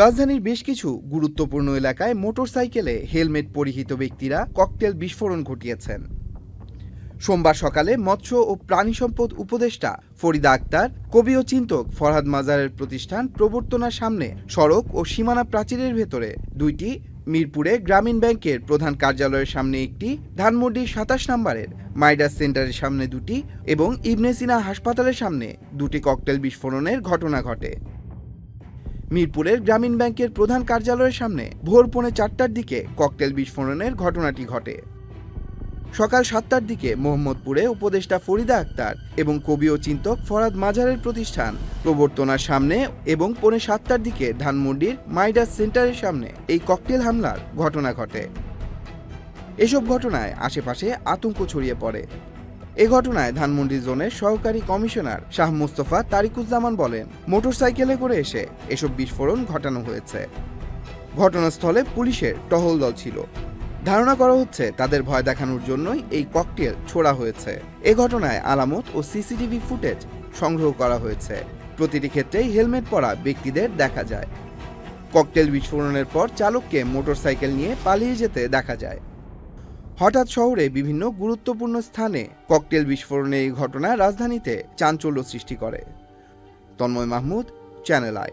রাজধানীর বেশ কিছু গুরুত্বপূর্ণ এলাকায় মোটরসাইকেলে হেলমেট পরিহিত ব্যক্তিরা ককটেল বিস্ফোরণ ঘটিয়েছেন। সোমবার সকালে মৎস্য ও প্রাণী সম্পদ উপদেষ্টা ফরিদা আক্তার, কবি ও চিন্তক ফরহাদ মাজারের প্রতিষ্ঠান প্রবর্তনার সামনে সড়ক ও সীমানা প্রাচীরের ভেতরে দুইটি, মিরপুরে গ্রামীণ ব্যাংকের প্রধান কার্যালয়ের সামনে একটি, ধানমন্ডির সাতাশ নম্বরের মাইডাস সেন্টারের সামনে দুটি এবং ইবনেসিনা হাসপাতালের সামনে দুটি ককটেল বিস্ফোরণের ঘটনা ঘটে। মিরপুরের গ্রামীণ ব্যাংকের প্রধান কার্যালয়ের সামনে ভোর পৌনে চারটার দিকে ককটেল বিস্ফোরণের ঘটনাটি ঘটে। সকাল সাতটার দিকে মোহাম্মদপুরে উপদেষ্টা ফরিদা আক্তার এবং কবি ও চিন্তক ফরাদ মাজারের প্রতিষ্ঠান প্রবর্তনার সামনে এবং পৌনে সাতটার দিকে ধানমন্ডির মাইডাস সেন্টারের সামনে এই ককটেল হামলার ঘটনা ঘটে। এসব ঘটনায় আশেপাশে আতঙ্ক ছড়িয়ে পড়ে। এ ঘটনায় ধানমন্ডি জোনের সহকারী কমিশনার শাহ মুস্তফা তারিকুজ্জামান বলেন, মোটরসাইকেলে করে এসে এসব বিস্ফোরণ ঘটানো হয়েছে। ঘটনাস্থলে পুলিশের টহল দল ছিল। ধারণা করা হচ্ছে তাদের ভয় দেখানোর জন্যই এই ককটেল ছোড়া হয়েছে। এ ঘটনায় আলামত ও সিসিটিভি ফুটেজ সংগ্রহ করা হয়েছে। প্রতিটি ক্ষেত্রেই হেলমেট পরা ব্যক্তিদের দেখা যায়। ককটেল বিস্ফোরণের পর চালককে মোটরসাইকেল নিয়ে পালিয়ে যেতে দেখা যায়। হঠাৎ শহরে বিভিন্ন গুরুত্বপূর্ণ স্থানে ককটেল বিস্ফোরণের এই ঘটনা রাজধানীতে চাঞ্চল্য সৃষ্টি করে। Tanmoy Mahmud channel I